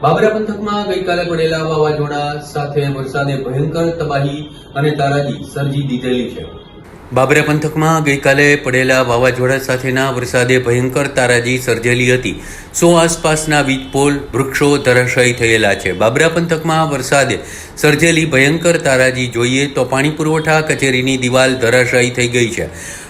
બાબરા પંથકમાં ગઈકાલે પડેલા વાવાઝોડા સાથે વરસાદે ભયંકર તબાહી અને તારાજી સર્જી દીધેલી છે. બાબરા પંથકમાં ગઈકાલે પડેલા વાવાઝોડા સાથેના વરસાદે ભયંકર તારાજી સર્જેલી હતી. સો આસપાસના વીજપોલ, વૃક્ષો ધરાશાયી થયેલા છે? બાબરા પંથકમાં વરસાદે સર્જેલી ભયંકર તારાજી જોઈએ તો પાણી પુરવઠા કચેરીની દિવાલ ધરાશાયી થઈ ગઈ છે.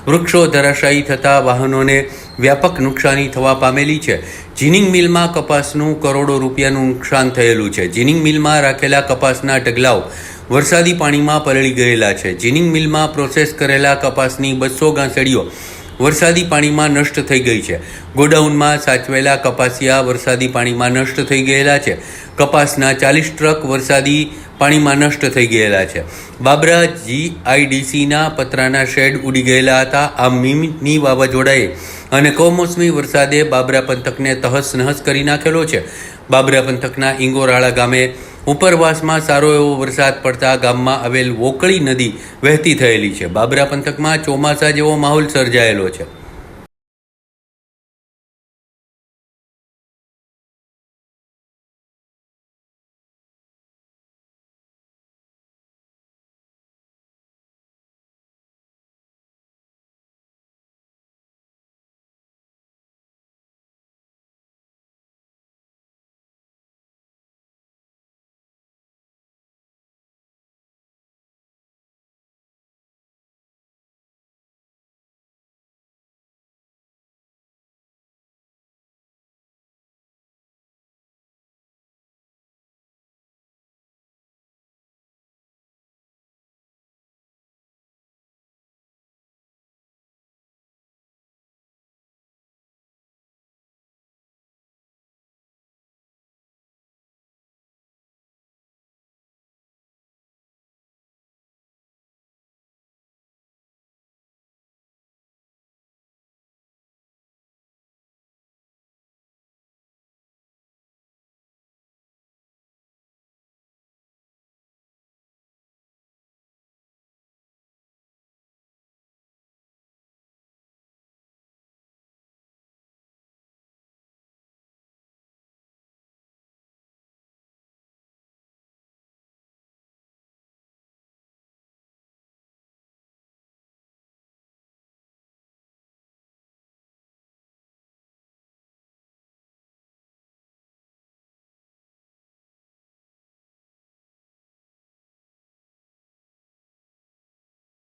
વૃક્ષો ધરાશાયી થતાં વાહનોને વ્યાપક નુકસાની થવા પામેલી છે. જીનિંગ મિલમાં કપાસનું કરોડો રૂપિયાનું નુકસાન થયેલું છે. જીનિંગ મિલમાં રાખેલા કપાસના ઢગલાઓ વરસાદી પાણીમાં પલળી ગયેલા છે. જીનિંગ મિલમાં પ્રોસેસ કરેલા કપાસની બસો ગાંસડીઓ વરસાદી પાણીમાં નષ્ટ થઈ ગઈ છે. ગોડાઉનમાં સાચવેલા કપાસિયા વરસાદી પાણીમાં નષ્ટ થઈ ગયેલા છે. કપાસના ચાલીસ ટ્રક વરસાદી પાણીમાં નષ્ટ થઈ ગયેલા છે. બાબરા જીઆઈડીસીના પતરાના શેડ ઉડી ગયેલા હતા. આ મીની વાવાઝોડાએ અને કમોસમી વરસાદે બાબરા પંથકને તહસ નહસ કરી નાખેલો છે. બાબરા પંથકના ઇંગોરાળા ગામે ઉપરવાસમાં સારો એવો વરસાદ પડતા ગામમાં આવેલ વોકળી નદી વહેતી થયેલી છે. બાબરા પંથકમાં ચોમાસા જેવો માહોલ સર્જાયેલો છે.